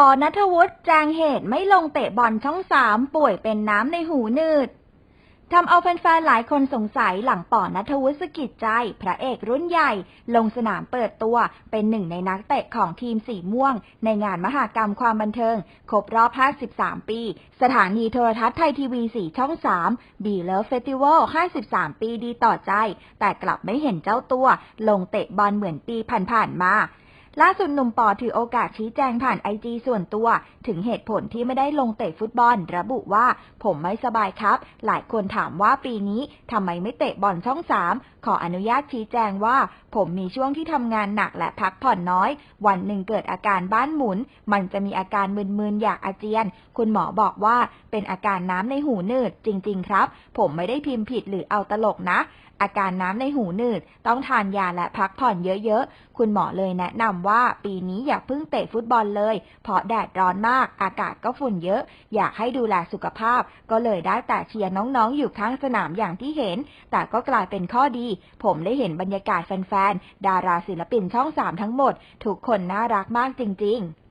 ปอนัทวุฒิแจ้งเหตุไม่ลงเตะบอลช่องสามป่วยเป็นน้ำในหูนืดทำเอาแฟนๆหลายคนสงสัยหลังปอนัทวุฒิสกิจใจ พระเอกรุ่นใหญ่ ลงสนามเปิดตัว เป็นหนึ่งในนักเตะของทีมสีม่วง ในงานมหากรรมความบันเทิง ครบรอบ 53 ปี สถานีโทรทัศน์ไทยทีวี 4 ช่อง 3 บีเลิฟเฟสติวัล 53 ปีดีต่อใจ แต่กลับไม่เห็นเจ้าตัว ลงเตะบอลเหมือนปีผ่านๆมา ล่าสุดหนุ่มปอถือโอกาสชี้แจงผ่านไอจีส่วนตัว ถึงเหตุผลที่ไม่ได้ลงเตะฟุตบอล ระบุว่า ผมไม่สบายครับ หลายคนถามว่าปีนี้ทำไมไม่เตะบอลช่องสามขออนุญาตชี้แจงว่า ผมมีช่วงที่ทำงานหนักและพักผ่อนน้อย วันหนึ่งเกิดอาการบ้านหมุน มันจะมีอาการมึนๆอยากอาเจียน คุณหมอบอกว่าเป็นอาการน้ำในหูหนืดจริง ๆ ครับ ผมไม่ได้พิมพ์ผิดหรือเอาตลกนะ อาการน้ำในหูหนืด ต้องทานยาและพักผ่อนเยอะๆ คุณหมอเลยแนะนำว่าปีนี้อย่าเพิ่งเตะฟุตบอลเลย เพราะแดดร้อนมาก อากาศก็ฝุ่นเยอะ อยากให้ดูแลสุขภาพ ก็เลยได้แต่เชียร์น้องๆ อยู่ข้างสนามอย่างที่เห็น แต่ก็กลายเป็นข้อดี ผมได้เห็นบรรยากาศแฟนๆ ดาราศิลปินช่องสามทั้งหมด ทุกคนน่ารักมากจริง ๆ